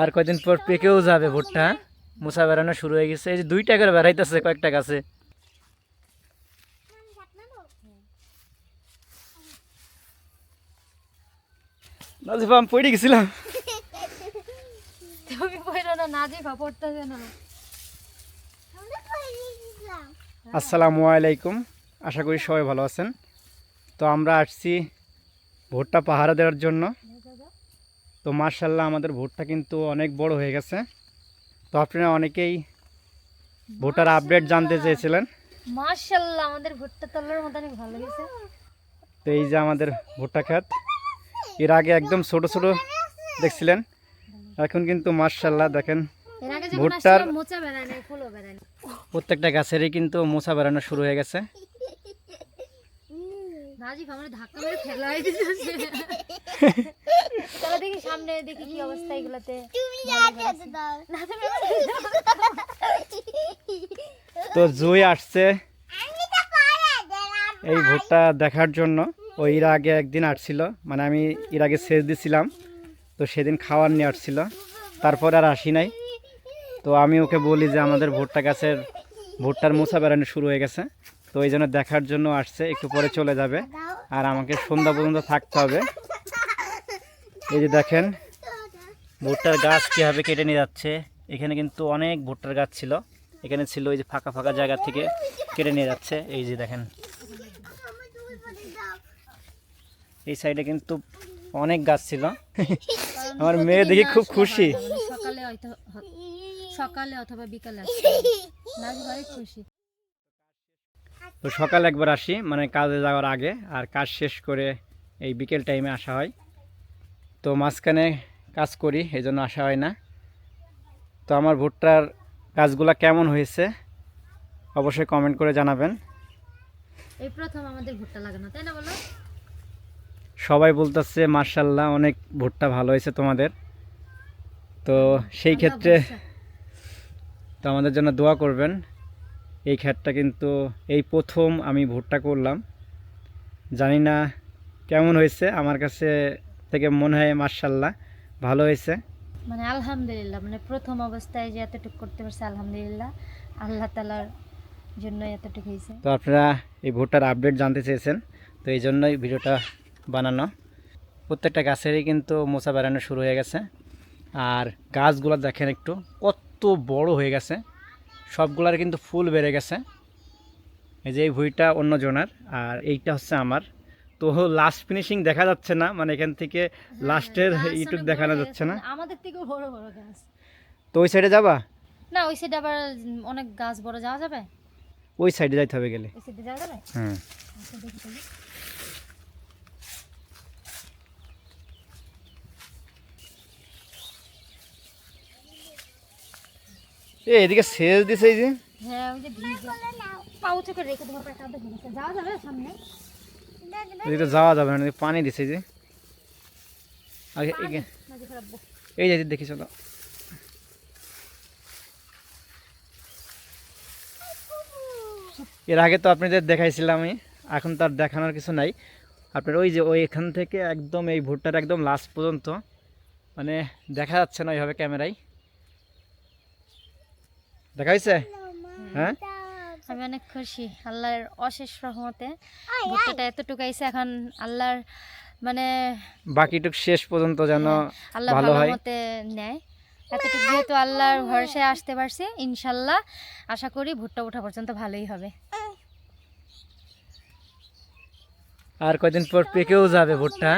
আর কয়দিন পর পেকেও যাবে ভুট্টা। মুসা বেড়ানো শুরু হয়ে গেছে। এই যে দুইটা করে বেড়াইতেছে কয়েকটা গাছে। নাজিফা আমি পড়ে গেছিলাম। তুমি পড়ো না নাজিফা পড়তেছে না। আসসালামু আলাইকুম। আশা করি সবাই ভালো আছেন। তো আমরা আসছি ভুট্টা পাহারা দেওয়ার জন্য। তো মার্শাল্লাহ আমাদের ভুট্টা কিন্তু অনেক বড় হয়ে গেছে। তো আপনারা অনেকেই ভুট্টার আপডেট জানতে চেয়েছিলেন। মাশাআল্লাহ আমাদের ভুট্টা তলার মতো অনেক ভালো গেছে তো এই যে আমাদের ভুট্টা ক্ষেত এর আগে একদম ছোট ছোট দেখছিলেন এখন কিন্তু মার্শাল্লাহ দেখেন ভুট্টার- মোচা প্রত্যেকটা গাছেরই কিন্তু মোছা বেড়ানো শুরু হয়ে গেছে। নাজিফ আমার ধাক্কা মেরে দিতেছে চলো দেখি সামনে দেখি কি অবস্থা এগুলাতে। না তুমি তো জুই আসছে। এই ভুট্টা দেখার জন্য। ও এর আগে একদিন আসছিল। মানে আমি এর আগে সেচ দিছিলাম। তো সেদিন খাওয়ার নিয়ে আসছিল। তারপর আর আসি নাই। তো আমি ওকে বলি যে আমাদের ভুট্টা গাছের ভুট্টার মোছা বেড়ানো শুরু হয়ে গেছে। তো এই জন্য দেখার জন্য আসছে একটু পরে চলে যাবে। আর আমাকে সন্ধ্যা পর্যন্ত থাকতে হবে। এই যে দেখেন ভুট্টার গাছ কীভাবে কেটে নিয়ে যাচ্ছে। এখানে কিন্তু অনেক ভুট্টার গাছ ছিল। এখানে ছিল ওই যে ফাঁকা ফাঁকা জায়গা থেকে কেটে নিয়ে যাচ্ছে। এই যে দেখেন এই সাইডে কিন্তু অনেক গাছ ছিল। আমার মেয়ে দেখি খুব খুশি। সকালে হয়তো হ- সকালে অথবা বিকালে খুশি। তো সকাল একবার আসি মানে কাজে যাওয়ার আগে আর কাজ শেষ করে এই বিকেল টাইমে আসা হয়। তো মাঝখানে কাজ করি এই জন্য আসা হয় না। তো আমার ভুট্টার কাজগুলো কেমন হয়েছে অবশ্যই কমেন্ট করে জানাবেন। এই প্রথম আমাদের ভুট্টা লাগানো তাই না বলো? সবাই বলতেছে মার্শাল্লাহ অনেক ভুট্টা ভালো হয়েছে তোমাদের। তো সেই ক্ষেত্রে তো আমাদের জন্য দোয়া করবেন। এই ক্ষেতটা কিন্তু এই প্রথম আমি ভুট্টা করলাম। জানি না কেমন হয়েছে আমার কাছে থেকে মনে হয় মার্শাল্লাহ ভালো হয়েছে। মানে আলহামদুলিল্লাহ মানে প্রথম অবস্থায় যে এতটুকু করতে পারছে আলহামদুলিল্লাহ আল্লাহ তালার জন্য এতটুকু হয়েছে। তো আপনারা এই ভুট্টার আপডেট জানতে চেয়েছেন তো এই জন্যই ভিডিওটা বানানো। প্রত্যেকটা গাছেরই কিন্তু মোচা বেড়ানো শুরু হয়ে গেছে। আর গাছগুলো দেখেন একটু কত বড় হয়ে গেছে। সবগুলার কিন্তু ফুল বেড়ে গেছে। এই যে এই ভুঁইটা অন্য জনার আর এইটা হচ্ছে আমার। তো লাস্ট ফিনিশিং দেখা যাচ্ছে না মানে এখান থেকে লাস্টের গাছ ইউটিউব দেখানো যাচ্ছে না। আমাদের থেকেও বড় বড় গাছ। তো ওই সাইডে যাবা? না ওই সাইডে আবার অনেক গাছ বড় যাওয়া যাবে? ওই সাইডে যাইতে হবে গেলে। ওই সাইডে যাওয়া যাবে? হুম আচ্ছা, দেখি তাহলে। এ এদিকে সেচ দিছে এই যে। হ্যাঁ ওই যে রেখে যাওয়া যাবে সামনে? এদিকে তো যাওয়া যাবে না পানি দিছে যে। এই যে দেখি চলো। এর আগে তো আপনাদের দেখাইছিলাম আমি এখন তার দেখানোর কিছু নাই। আপনার ওই যে ওই এখান থেকে একদম এই ভুট্টার একদম লাস্ট পর্যন্ত। মানে দেখা যাচ্ছে না ওইভাবে ক্যামেরায়। দেখা হয়েছে হ্যাঁ? আমি অনেক খুশি আল্লাহর অশেষ রহমতে। ভুট্টাটা এতটুকু আইছে এখন আল্লাহর মানে বাকিটুক শেষ পর্যন্ত যেন আল্লাহ ভালো হয়। মতে নেয়। এতটুকু যেহেতু আল্লাহর ভরসায় আসতে পারছি ইনশাল্লাহ আশা করি ভুট্টা ওঠা পর্যন্ত ভালোই হবে। আর কয়দিন পর পেকেও যাবে ভুট্টা।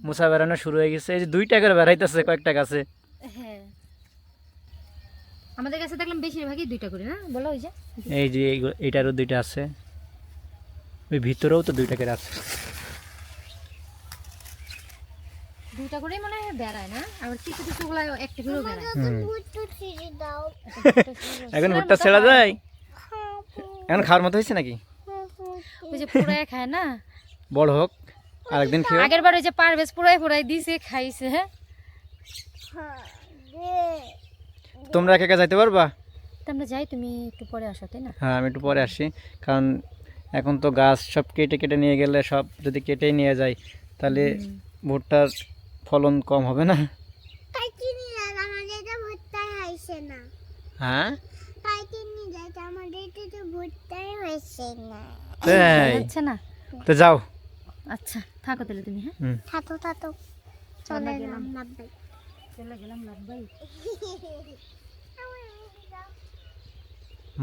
মুসা বেড়ানো শুরু হয়ে গেছে এই যে দুইটা করে বেড়াইতেছে কয়েকটা গাছে। হ্যাঁ আমাদের কাছে দেখলাম বেশিরভাগই দুইটা করে না? বলো ওই যে। এই যে এইটারও দুইটা আছে। ওই ভিতরেও তো দুইটা করে আছে। দুইটা করেই মনে হয় বেড়ায় না? আবার কিছু কিছু গুলা একটা করেও বেড়ায়। এখন ভুট্টা ছেড়া যায়? এখন খাওয়ার মতো হয়েছে নাকি? ওই যে পুরাই খায় না? বড় হোক আরেকদিন খেয়ে আগের বার ওই যে পারভেজ পুরাই পুরাই দিছে খাইছে হ্যাঁ? তোমরা একা একা যাইতে পারবা? তোমরা যাই তুমি একটু পরে আসো তাই না? হ্যাঁ আমি একটু পরে আসি। কারণ এখন তো গাছ সব কেটে কেটে নিয়ে গেলে সব যদি কেটেই নিয়ে যায় তাহলে ভুট্টার ফলন কম হবে না? হ্যাঁ? তো যাও। আচ্ছা থাকো তাহলে তুমি হ্যাঁ? থাকো থাকো। চলে গেলাম।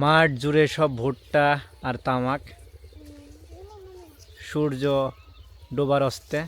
মাঠ জুড়ে সব ভুট্টা আর তামাক। সূর্য ডোবার অস্তে।